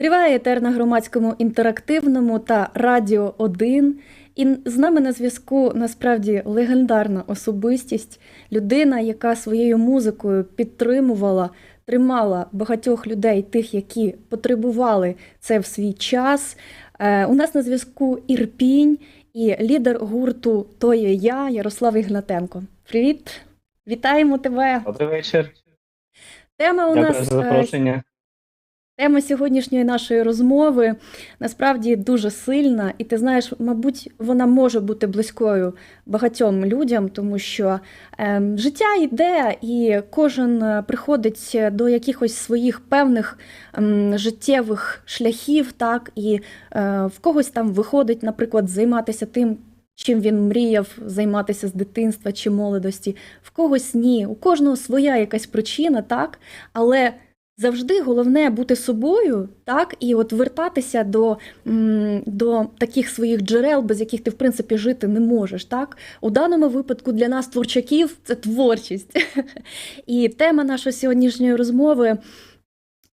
Триває етер на громадському інтерактивному та Радіо 1. І з нами на зв'язку насправді легендарна особистість, людина, яка своєю музикою підтримувала, тримала багатьох людей, тих, які потребували це в свій час. Е, У нас на зв'язку Ірпінь і лідер гурту То є я, Ярослав Ігнатенко. Привіт! Вітаємо тебе! Добрий вечір. Тема у Дякую нас за е, запрошення. Тема сьогоднішньої нашої розмови насправді дуже сильна, і ти знаєш, мабуть, вона може бути близькою багатьом людям, тому що е, життя йде, і кожен е, приходить до якихось своїх певних ем, життєвих шляхів, так і е, в когось там виходить, наприклад, займатися тим. Чим він мріяв займатися з дитинства чи молодості, в когось ні. У кожного своя якась причина, так, але Завжди головне бути собою, так, і от вертатися до, до таких своїх джерел, без яких ти, в принципі, жити не можеш. Так? У даному випадку для нас, творчаків, це творчість. І тема нашої сьогоднішньої розмови.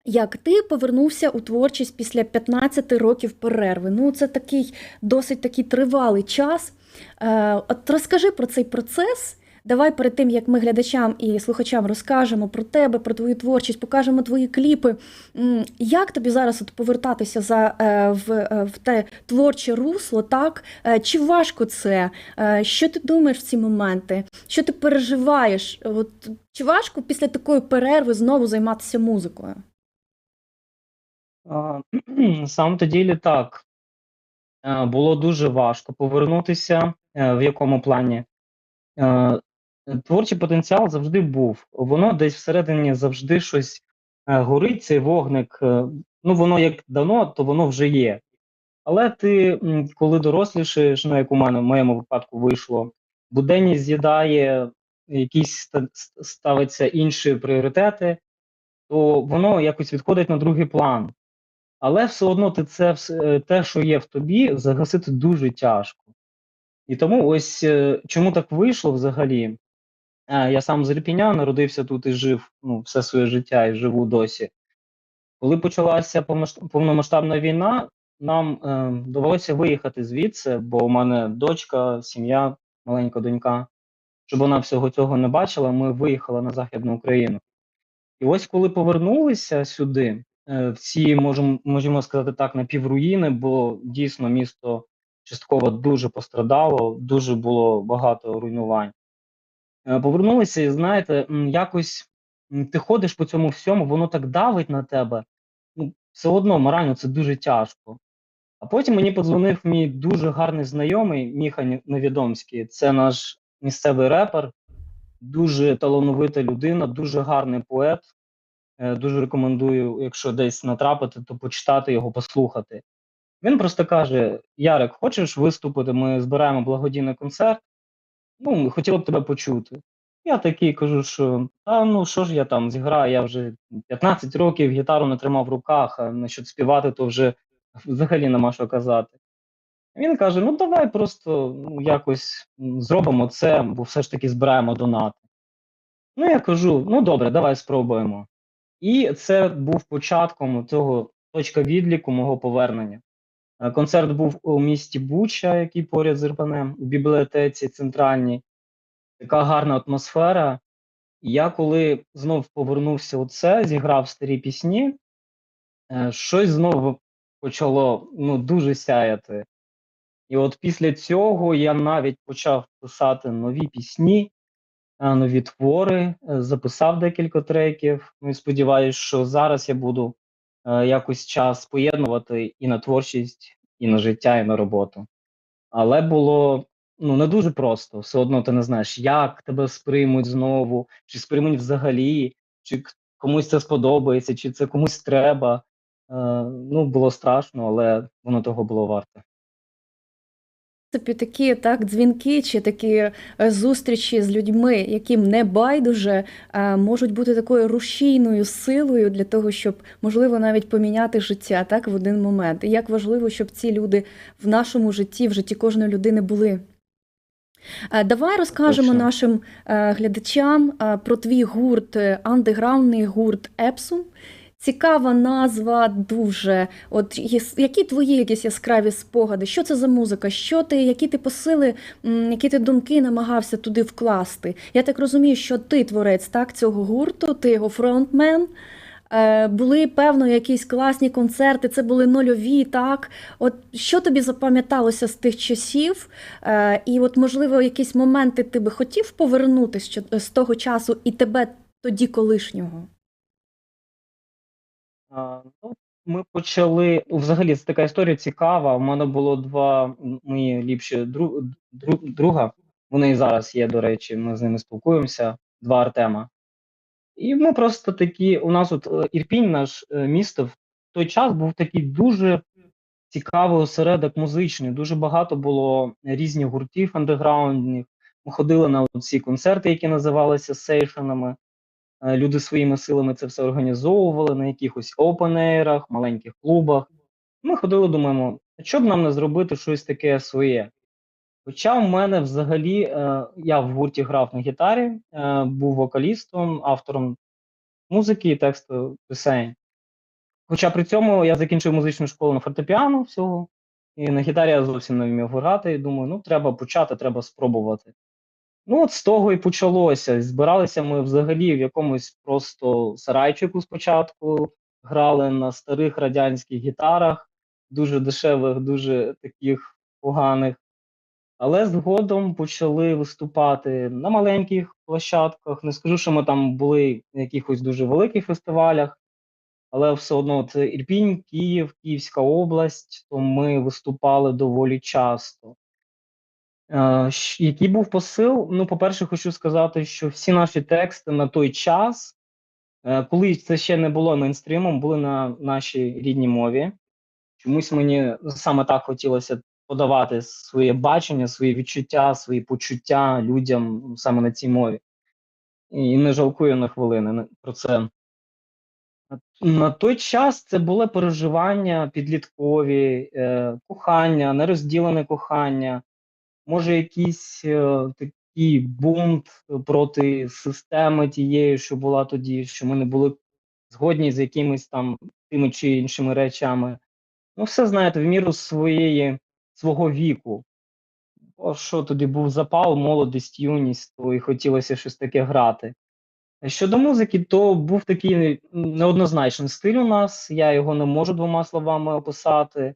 Як ти повернувся у творчість після 15 років перерви? Ну, це такий досить такий тривалий час. Е, от розкажи про цей процес. Давай перед тим, як ми глядачам і слухачам розкажемо про тебе, про твою творчість, покажемо твої кліпи. Як тобі зараз от повертатися за, е, в, е, в те творче русло, так? Е, Чи важко це? Що ти думаєш в ці моменти? Що ти переживаєш? От, чи важко після такої перерви знову займатися музикою? На самом так. Було дуже важко повернутися. В якому плані? Творчий потенціал завжди був. Воно десь всередині завжди щось е, горить, цей вогник. е, Ну, воно як давно, то воно вже є. Але ти, коли дорослішаєш, ну як у мене в моєму випадку вийшло, буденність з'їдає, якісь ставиться інші пріоритети, то воно якось відходить на другий план. Але все одно ти це е, те, що є в тобі, загасити дуже тяжко. І тому ось чому так вийшло взагалі. Е, Я сам з Ірпіня народився тут і жив ну, все своє життя і живу досі. Коли почалася повномасштабна війна, нам е, довелося виїхати звідси, бо у мене дочка, сім'я, маленька донька. Щоб вона всього цього не бачила, ми виїхали на Західну Україну. І ось коли повернулися сюди, е, ці можемо, можемо сказати так, напівруїни, бо дійсно місто частково дуже пострадало, дуже було багато руйнувань. Е, Повернулися, і знаєте, якось ти ходиш по цьому всьому, воно так давить на тебе. Ну, все одно морально це дуже тяжко. А потім мені подзвонив мій дуже гарний знайомий Міха Невідомський. Це наш місцевий репер, дуже талановита людина, дуже гарний поет. Е, Дуже рекомендую, якщо десь натрапити, то почитати його, послухати. Він просто каже: Ярик, хочеш виступити? Ми збираємо благодійний концерт. Ну, ми б тебе почути. Я такий кажу, що та ну що ж я там зіграю, я вже 15 років гітару не тримав в руках, а насчет співати, то вже взагалі нема що казати. Він каже: ну давай просто ну, якось зробимо це, бо все ж таки збираємо донати. Ну, я кажу: ну добре, давай спробуємо. І це був початком цього точка відліку мого повернення. Е, Концерт був у місті Буча, який поряд з Ірпенем, у бібліотеці центральній. Така гарна атмосфера. Я коли знов повернувся у це, зіграв старі пісні, е, щось знову почало ну, дуже сяяти. І от після цього я навіть почав писати нові пісні, е, нові твори, записав декілька треків. Ну і сподіваюся, що зараз я буду якось час поєднувати і на творчість, і на життя, і на роботу. Але було ну не дуже просто. Все одно ти не знаєш, як тебе сприймуть знову, чи сприймуть взагалі, чи комусь це сподобається, чи це комусь треба. Е, ну, було страшно, але воно того було варте. Принципі, такі так дзвінки чи такі е, зустрічі з людьми, яким не байдуже, е, можуть бути такою рушійною силою для того, щоб можливо навіть поміняти життя так в один момент. І як важливо, щоб ці люди в нашому житті, в житті кожної людини були. Е, Давай розкажемо Точно. нашим глядачам про твій гурт, андеграундний гурт Епсум. Цікава назва, дуже. От які твої якісь яскраві спогади? Що це за музика? Що ти, які ти посили, які ти думки намагався туди вкласти? Я так розумію, що ти творець так, цього гурту, ти його фронтмен. Е, були, певно, якісь класні концерти, це були нульові, так? От що тобі запам'яталося з тих часів? Е, і от, можливо, якісь моменти ти би хотів повернутися з того часу і тебе тоді колишнього? Ну, ми почали. Взагалі, це така історія цікава. У мене було два мої ліпші дру, дру, друга. Вони і зараз є, до речі, ми з ними спілкуємося, два Артема. І ми просто такі. У нас от е, Ірпінь, наш е, місто, в той час був такий дуже цікавий осередок музичний. Дуже багато було різних гуртів андеграундних. Ми ходили на ці концерти, які називалися сейшенами. Е, Люди своїми силами це все організовували на якихось опен-ейрах, маленьких клубах. Ми ходили, думаємо, що б нам не зробити щось таке своє. Хоча в мене взагалі, е, я в гурті грав на гітарі, е, був вокалістом, автором музики і тексту пісень. Хоча при цьому я закінчив музичну школу на фортепіано всього, і на гітарі я зовсім не вмів грати. І думаю, ну треба почати, треба спробувати. Ну, от з того і почалося. Збиралися ми взагалі в якомусь просто сарайчику спочатку, грали на старих радянських гітарах, дуже дешевих, дуже таких поганих. Але згодом почали виступати на маленьких площадках. Не скажу, що ми там були на якихось дуже великих фестивалях, але все одно це Ірпінь, Київ, Київська область, то ми виступали доволі часто. Е, Який був посил? Ну, по-перше, хочу сказати, що всі наші тексти на той час, е, коли це ще не було мейнстрімом, були на нашій рідній мові. Чомусь мені саме так хотілося подавати своє бачення, свої відчуття, свої почуття людям саме на цій мові. І не жалкую на хвилини про це. На той час це були переживання підліткові, е, кохання, нерозділене кохання, може, якийсь е, такий бунт проти системи тієї, що була тоді, що ми не були згодні з якимись там тими чи іншими речами. Ну, все знаєте, в міру своєї, свого віку. О, що тоді був запал, молодість, юність, то і хотілося щось таке грати. Щодо музики, то був такий неоднозначний стиль у нас. Я його не можу двома словами описати.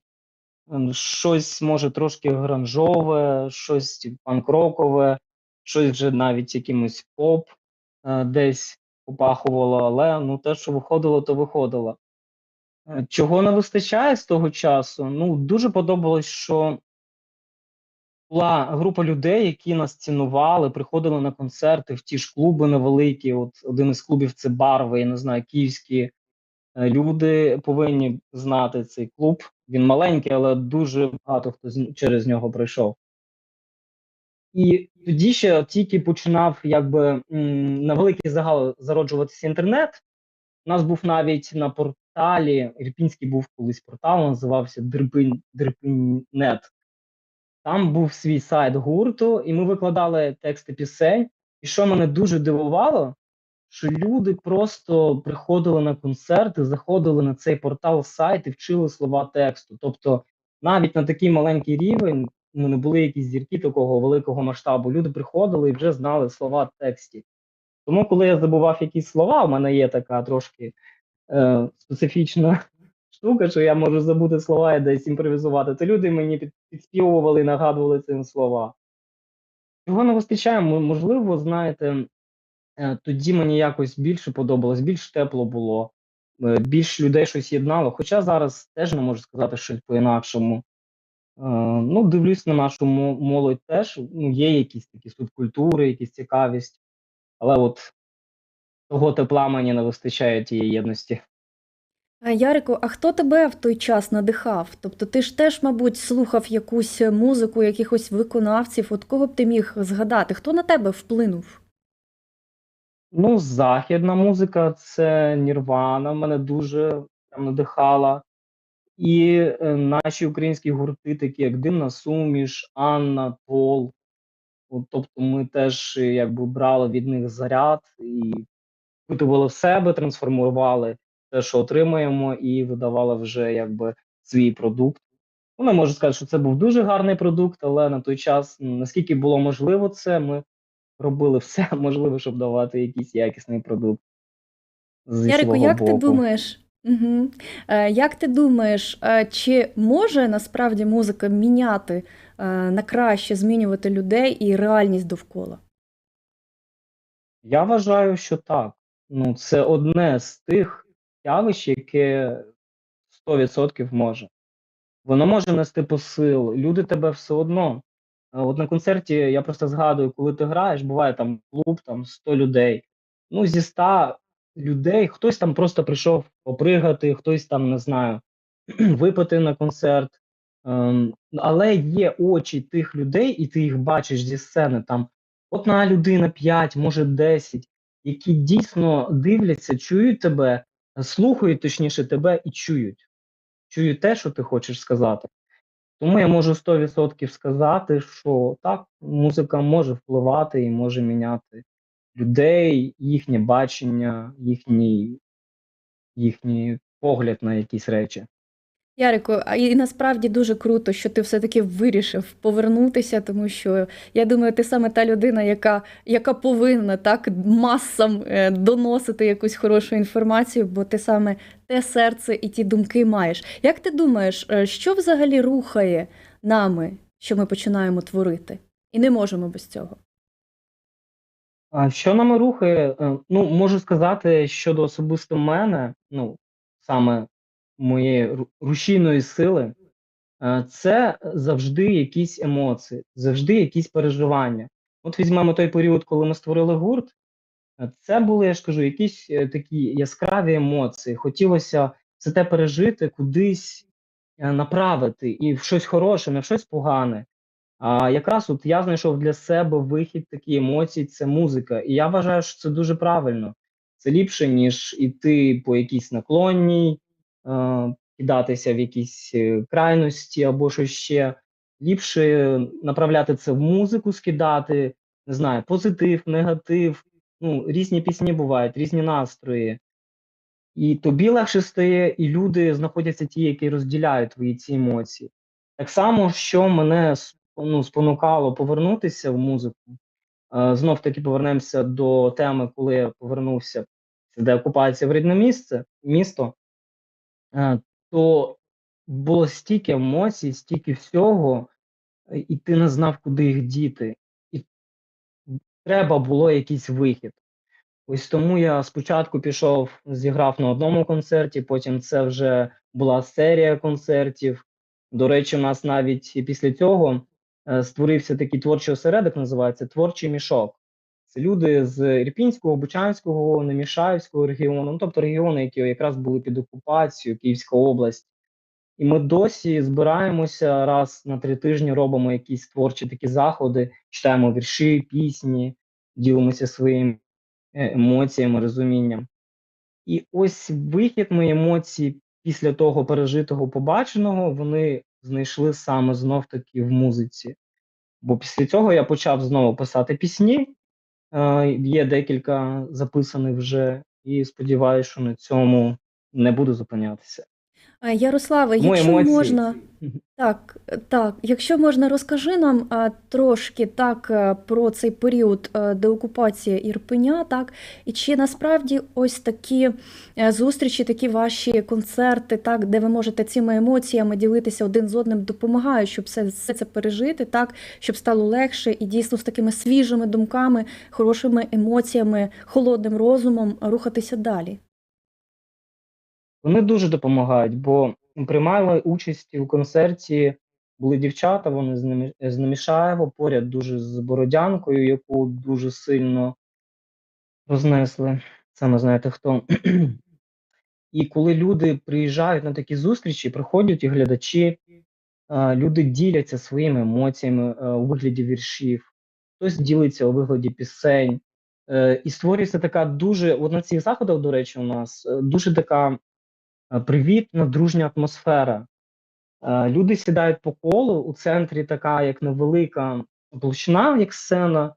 Щось може трошки гранжове, щось панк-рокове, щось вже навіть якимось поп е, десь попахувало, але ну те, що виходило, то виходило. Е, Чого не вистачає з того часу? Ну, дуже подобалось, що була група людей, які нас цінували, приходили на концерти в ті ж клуби невеликі. От один із клубів це Барви, я не знаю, київські люди повинні знати цей клуб. Він маленький, але дуже багато хто через нього пройшов. І тоді ще тільки починав якби на великий загал зароджуватися інтернет. У нас був навіть на порталі, Ірпінський був колись портал, називався Дирпінь.нет. Там був свій сайт гурту, і ми викладали тексти пісень. І що мене дуже дивувало, що люди просто приходили на концерти, заходили на цей портал сайт і вчили слова тексту. Тобто, навіть на такий маленький рівень ну, не були якісь зірки такого великого масштабу. Люди приходили і вже знали слова текстів. Тому, коли я забував якісь слова, у мене є така трошки е, специфічна штука, що я можу забути слова і десь імпровізувати, то люди мені підспівували і нагадували цим слова. Його не вистачає, можливо, знаєте, тоді мені якось більше подобалось, більш тепло було, е, більш людей щось єднало. Хоча зараз теж не можу сказати щось по-інакшому. Е, ну, дивлюсь на нашу молодь теж. Ну, є якісь такі субкультури, якісь цікавість, але от того тепла мені не вистачає тієї єдності. Ярику, а хто тебе в той час надихав? Тобто ти ж теж, мабуть, слухав якусь музику, якихось виконавців. От кого б ти міг згадати? Хто на тебе вплинув? Ну, західна музика це Нірвана, мене дуже прям надихала. І е, наші українські гурти, такі як Димна Суміш, Анна, Пол. От, тобто ми теж якби брали від них заряд і впитували в себе, трансформували те, що отримуємо, і видавала вже якби свій продукт. Ну, не можу сказати, що це був дуже гарний продукт, але на той час, наскільки було можливо це, ми робили все можливе, щоб давати якийсь якісний продукт зі Ярику, як ти думаєш, угу. як ти думаєш, е, чи може насправді музика міняти е, на краще, змінювати людей і реальність довкола? Я вважаю, що так. Ну, це одне з тих явищ, яке 100% може. Воно може нести посил, люди тебе все одно. А От на концерті я просто згадую, коли ти граєш, буває там клуб, там 100 людей. Ну, зі 100 людей хтось там просто прийшов попригати, хтось там, не знаю, випити на концерт. Ем, але є очі тих людей, і ти їх бачиш зі сцени. Там одна людина, 5, може 10, які дійсно дивляться, чують тебе, слухають точніше тебе і чують. Чують те, що ти хочеш сказати. Тому я можу 100% сказати, що так, музика може впливати і може міняти людей, їхнє бачення, їхній, їхній погляд на якісь речі. Ярику, а і насправді дуже круто, що ти все-таки вирішив повернутися, тому що я думаю, ти саме та людина, яка, яка повинна так масам е, доносити якусь хорошу інформацію, бо ти саме те серце і ті думки маєш. Як ти думаєш, е, що взагалі рухає нами, що ми починаємо творити? І не можемо без цього. А що нами рухає? Е, Ну, можу сказати, щодо особисто мене, ну, саме моєї рушійної сили, е, це завжди якісь емоції, завжди якісь переживання. От візьмемо той період, коли ми створили гурт. е, Це були, я ж кажу, якісь е, такі яскраві емоції. Хотілося це те пережити, кудись направити і в щось хороше, не в щось погане. А якраз от я знайшов для себе вихід такі емоції це музика. І я вважаю, що це дуже правильно. Це ліпше, ніж іти по якійсь наклонній, кидатися в якісь е, крайності або що ще. Ліпше направляти це в музику, скидати, не знаю, позитив, негатив. Ну, різні пісні бувають, різні настрої. І тобі легше стає, і люди знаходяться ті, які розділяють твої ці емоції. Так само, що мене ну, спонукало повернутися в музику. Е, знов таки повернемося до теми, коли я повернувся з деокупації в рідне місце, місто, е, то було стільки емоцій, стільки всього, е, і ти не знав, куди їх діти. І треба було якийсь вихід. Ось тому я спочатку пішов, зіграв на одному концерті, потім це вже була серія концертів. До речі, у нас навіть після цього е, створився такий творчий осередок, називається Творчий мішок. Це люди з Ірпінського, Бучанського, Немішаївського регіону, ну тобто регіони, які якраз були під окупацією, Київська область. І ми досі збираємося раз на три тижні, робимо якісь творчі такі заходи, читаємо вірші, пісні, ділимося своїм е, емоціями, розумінням. І ось вихід мої емоції після того пережитого побаченого, вони знайшли саме знов таки в музиці. Бо після цього я почав знову писати пісні. Е, є декілька записаних вже, і сподіваюся, що на цьому не буду зупинятися. Ярославе, Тому якщо емоції. можна, Так, так. Якщо можна, розкажи нам а, трошки так е, про цей період е, деокупації Ірпеня, так, і чи насправді ось такі е, зустрічі, такі ваші концерти, так, де ви можете цими емоціями ділитися один з одним, допомагають, щоб все, все це пережити, так, щоб стало легше і дійсно з такими свіжими думками, хорошими емоціями, холодним розумом рухатися далі. Вони дуже допомагають, бо приймали участь у концерті. Були дівчата, вони з Немі- з Немішаєва, поряд дуже з Бородянкою, яку дуже сильно рознесли. Саме знаєте хто. І коли люди приїжджають на такі зустрічі, приходять і глядачі, люди діляться своїми емоціями у вигляді віршів, хтось ділиться у вигляді пісень. Е, І створюється така дуже, от на цих заходах, до речі, у нас е, дуже така привітна, дружня атмосфера. Е, Люди сідають по колу, у центрі така як невелика площина, як сцена.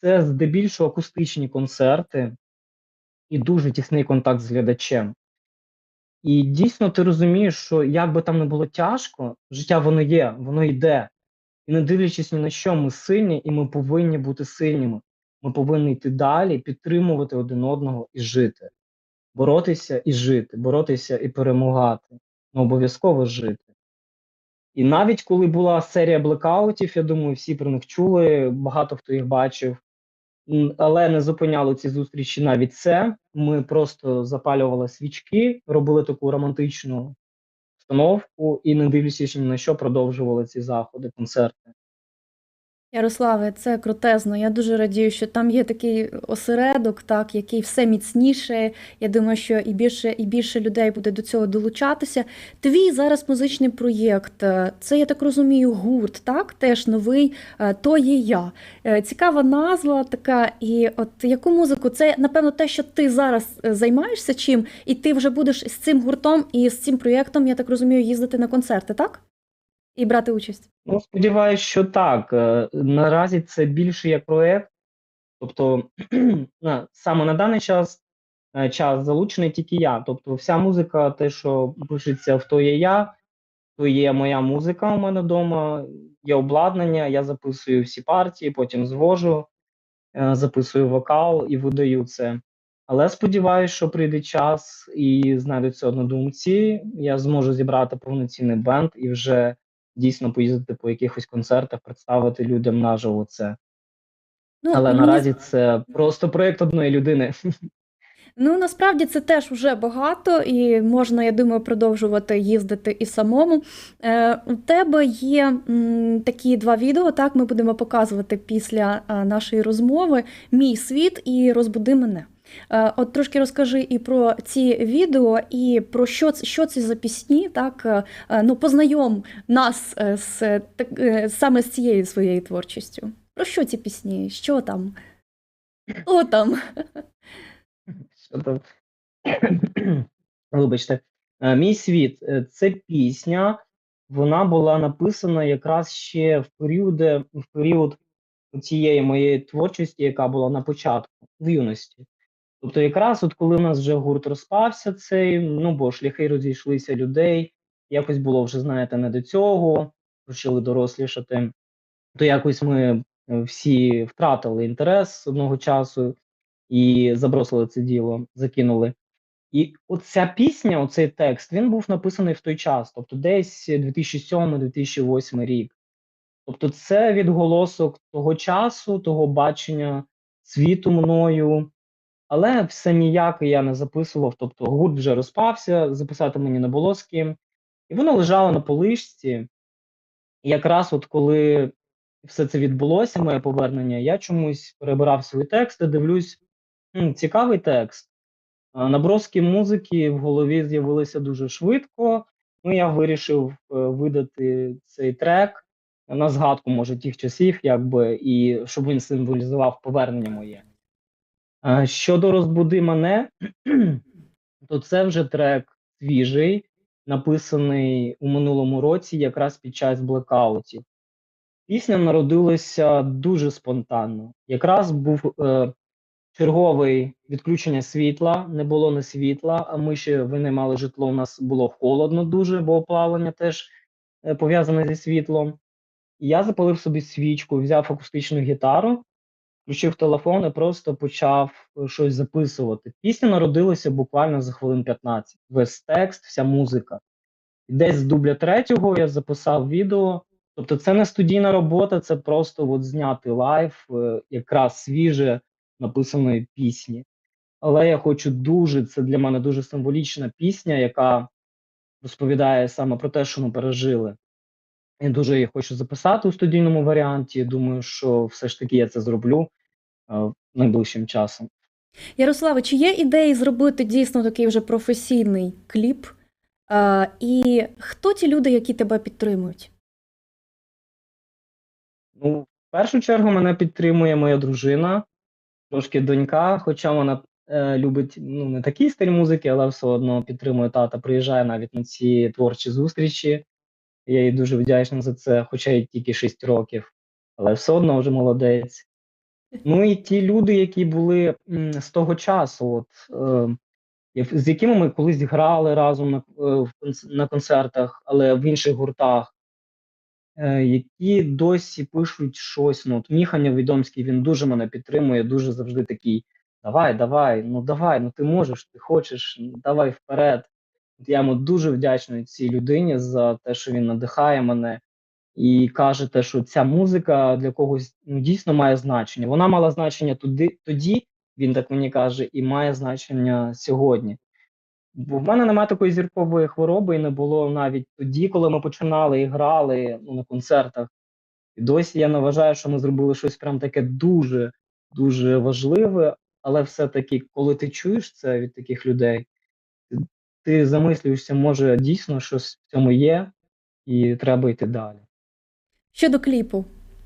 Це здебільшого акустичні концерти і дуже тісний контакт з глядачем. І дійсно ти розумієш, що як би там не було тяжко, життя воно є, воно йде. І не дивлячись ні на що, ми сильні, і ми повинні бути сильними. Ми повинні йти далі, підтримувати один одного і жити, боротися і жити, боротися і перемагати. Ну, обов'язково жити. І навіть коли була серія блекаутів, я думаю, всі про них чули, багато хто їх бачив. Але не зупиняли ці зустрічі навіть це. Ми просто запалювали свічки, робили таку романтичну установку і, не дивлячись на що, продовжували ці заходи, концерти. Ярославе, це крутезно. Я дуже радію, що там є такий осередок, так, який все міцніше. Я думаю, що і більше і більше людей буде до цього долучатися. Твій зараз музичний проєкт, е, це я так розумію, гурт, так? Теж новий, е, то є я. Е, Цікава назва така. І от яку музику? Це напевно те, що ти зараз займаєшся чим, і ти вже будеш з цим гуртом і з цим проєктом, я так розумію, їздити на концерти, так? І брати участь. Ну, сподіваюся, що так. Е, Наразі це більше як проект. Тобто, саме на даний час, е, час залучений тільки я. Тобто, вся музика, те, що пишеться в то є я, то є моя музика у мене вдома, є обладнання, я записую всі партії, потім звожу, е, записую вокал і видаю це. Але сподіваюся, що прийде час і знайдуться однодумці, я зможу зібрати повноцінний бенд і вже дійсно поїздити по якихось концертах, представити людям наживо це. Ну, Але мені наразі це просто проєкт одної людини. Ну, насправді це теж вже багато, і можна, я думаю, продовжувати їздити і самому. Е, у тебе є м, такі два відео, так, ми будемо показувати після е, нашої розмови Мій світ і розбуди мене. Е, От трошки розкажи і про ці відео, і про що що це за пісні, так? е, е, Ну, познайом нас з, так, саме з цією своєю творчістю. Про що ці пісні? Що там? Хто там? Що там? Вибачте, мій світ це пісня. Вона була написана якраз ще в періоди, в період цієї моєї творчості, яка була на початку в юності. Тобто, якраз от коли в нас вже гурт розпався, цей, ну бо шляхи розійшлися людей, якось було вже, знаєте, не до цього, почали дорослішати, то якось ми е, всі втратили інтерес одного часу і забросили це діло, закинули. І оця пісня, оцей текст, він був написаний в той час, тобто десь 2007-2008 рік. Тобто, це відголосок того часу, того бачення світу мною, але все ніяк я не записував. Тобто, гурт вже розпався, записати мені не було з ким. І воно лежало на полишці. І якраз от коли все це відбулося, моє повернення, я чомусь перебирав свої тексти, дивлюсь, «М, цікавий текст. Наброски музики в голові з'явилися дуже швидко. Ну, я вирішив е, видати цей трек на згадку, може, тих часів, якби, і щоб він символізував повернення моє. Щодо розбуди мене, то це вже трек свіжий, написаний у минулому році, якраз під час блекаутів. Пісня народилася дуже спонтанно. Якраз був е, черговий відключення світла, не було не світла, а ми ще винаймали житло. У нас було холодно дуже, бо опалення теж е, пов'язане зі світлом. Я запалив собі свічку, взяв акустичну гітару, включив телефон і просто почав е, щось записувати. Пісня народилася буквально за хвилин 15. Весь текст, вся музика. І десь з дубля третього я записав відео. Тобто, це не студійна робота, це просто от зняти лайв, е, якраз свіже написаної пісні. Але я хочу дуже, це для мене дуже символічна пісня, яка розповідає саме про те, що ми пережили. Я дуже її хочу записати у студійному варіанті. Думаю, що все ж таки я це зроблю е, найближчим часом. Ярославе, чи є ідеї зробити дійсно такий вже професійний кліп? А, і хто ті люди, які тебе підтримують? Ну, в першу чергу мене підтримує моя дружина, трошки донька, хоча вона е, любить ну, не такий стиль музики, але все одно підтримує тата, приїжджає навіть на ці творчі зустрічі. Я їй дуже вдячний за це, хоча їй тільки 6 років, але все одно вже молодець. Ну і ті люди, які були з того часу, от, е, з якими ми колись грали разом на, е, на концертах, але в інших гуртах, е, які досі пишуть щось. Ну, от Міханя Відомський, він дуже мене підтримує, дуже завжди такий: давай, давай, ну давай, ну ти можеш, ти хочеш, давай вперед. Я йому дуже вдячний цій людині за те, що він надихає мене і каже, те, що ця музика для когось ну, дійсно має значення. Вона мала значення туди, тоді, він так мені каже, і має значення сьогодні. Бо в мене немає такої зіркової хвороби, і не було навіть тоді, коли ми починали і грали ну, на концертах. І досі я не вважаю, що ми зробили щось прям таке дуже, дуже важливе, але все-таки, коли ти чуєш це від таких людей, ти, замислюєшся, може дійсно щось в цьому є, і треба йти далі. Щодо кліпу,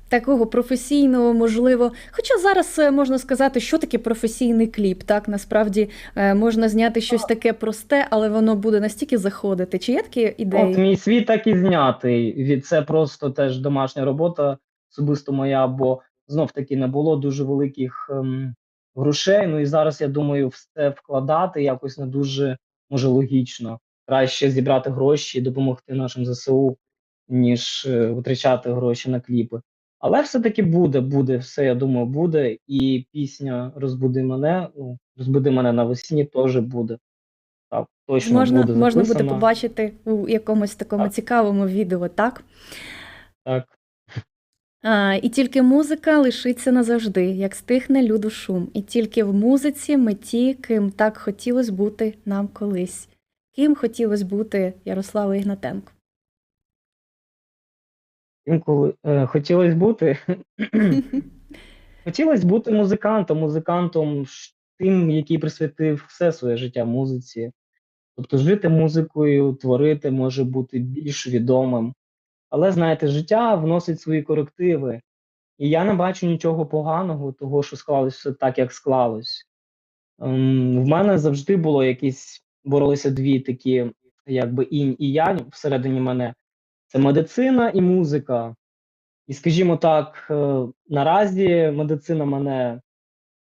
такого професійного, можливо. Хоча зараз е, можна сказати, що таке професійний кліп. Так, насправді е, можна зняти щось таке просте, але воно буде настільки заходити. Чи є такі ідеї? От мій світ так і знятий. Від це просто теж домашня робота, особисто моя, бо знов таки не було дуже великих ем, грошей. Ну і зараз я думаю, в це вкладати якось не дуже може логічно. Краще зібрати гроші і допомогти нашим ЗСУ, ніж е, витрачати гроші на кліпи. Але все-таки буде, буде, все, я думаю, буде. І пісня Розбуди мене, ну, розбуди мене навесні теж буде. Так, точно можна, буде можна буде побачити у якомусь такому Так. цікавому відео, так? Так. А, і тільки музика лишиться назавжди, як стихне люду шум. І тільки в музиці ми ті, ким так хотілося бути нам колись. Ким хотілося бути Ярославу Ігнатенко? Інколи е, хотілося бути. Хотілося бути музикантом, музикантом тим, який присвятив все своє життя музиці. Тобто жити музикою, творити може бути більш відомим. Але знаєте, життя вносить свої корективи. І я не бачу нічого поганого, того, що склалось все так, як склалось. Ем, в мене завжди було якісь боролися дві такі, якби інь і янь всередині мене. Це медицина і музика. І, скажімо так, е, наразі медицина мене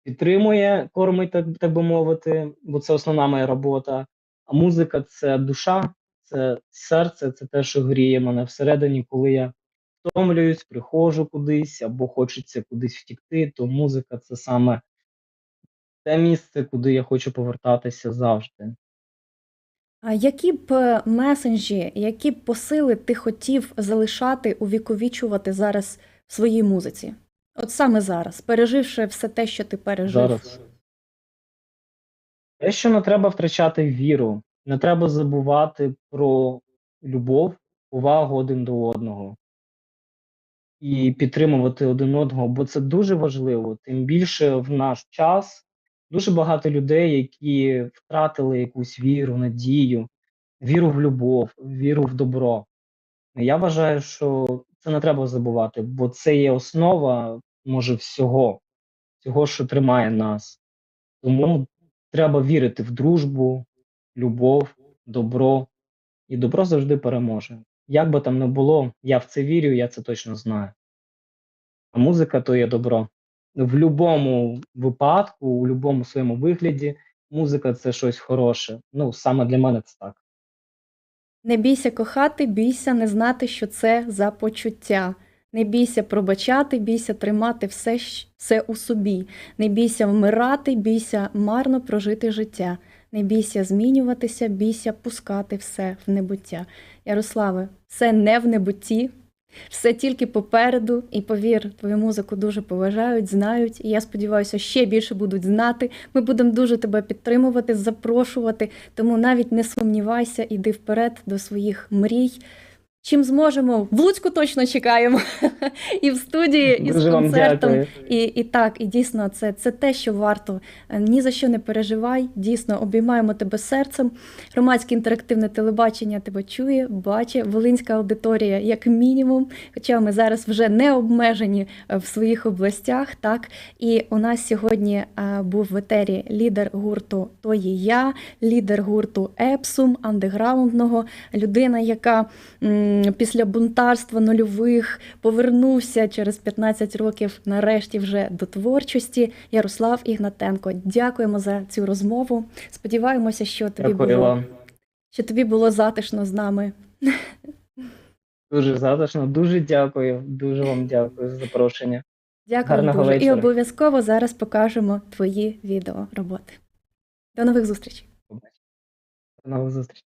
підтримує, кормить, так, так би мовити, бо це основна моя робота. А музика це душа, це серце, це те, що гріє мене всередині, коли я втомлююсь, приходжу кудись або хочеться кудись втікти, то музика це саме те місце, куди я хочу повертатися завжди. А які б е, месенджі, які б посили ти хотів залишати, увіковічувати зараз в своїй музиці? От саме зараз, переживши все те, що ти пережив. Зараз. Те, що не треба втрачати віру, не треба забувати про любов, увагу один до одного і підтримувати один одного, бо це дуже важливо. Тим більше в наш час дуже багато людей, які втратили якусь віру, надію, віру в любов, віру в добро. Я вважаю, що це не треба забувати, бо це є основа, може, всього, всього, що тримає нас. Тому треба вірити в дружбу, любов, добро, і добро завжди переможе. Як би там не було, я в це вірю, я це точно знаю. А музика то є добро. В будь-якому випадку, у будь-якому своєму вигляді, музика це щось хороше. Ну, саме для мене це так. Не бійся кохати, бійся не знати, що це за почуття. Не бійся пробачати, бійся тримати все, все у собі. Не бійся вмирати, бійся марно прожити життя. Не бійся змінюватися, бійся пускати все в небуття. Ярославе, все не в небутті, все тільки попереду. І повір, твою музику дуже поважають, знають. І я сподіваюся, ще більше будуть знати. Ми будемо дуже тебе підтримувати, запрошувати. Тому навіть не сумнівайся, іди вперед до своїх мрій. Чим зможемо, в Луцьку точно чекаємо. І в студії, і з Дуже вам концертом. І, і так, і дійсно, це, це те, що варто. Е, Ні за що не переживай. Дійсно, обіймаємо тебе серцем. Громадське інтерактивне телебачення тебе чує, бачить, Волинська аудиторія, як мінімум. Хоча ми зараз вже не обмежені е, в своїх областях. Так, і у нас сьогодні е, був в етері лідер гурту То є я, лідер гурту Епсум, андеграундного, людина, яка після бунтарства нульових повернувся через 15 років нарешті вже до творчості. Ярослав Ігнатенко. Дякуємо за цю розмову. Сподіваємося, що тобі Дякую було вам. що тобі було затишно з нами. Дуже затишно, дуже дякую. Дуже вам дякую за запрошення. Дякую Гарного дуже. І обов'язково зараз покажемо твої відео роботи. До нових зустрічей. До нових зустрічей.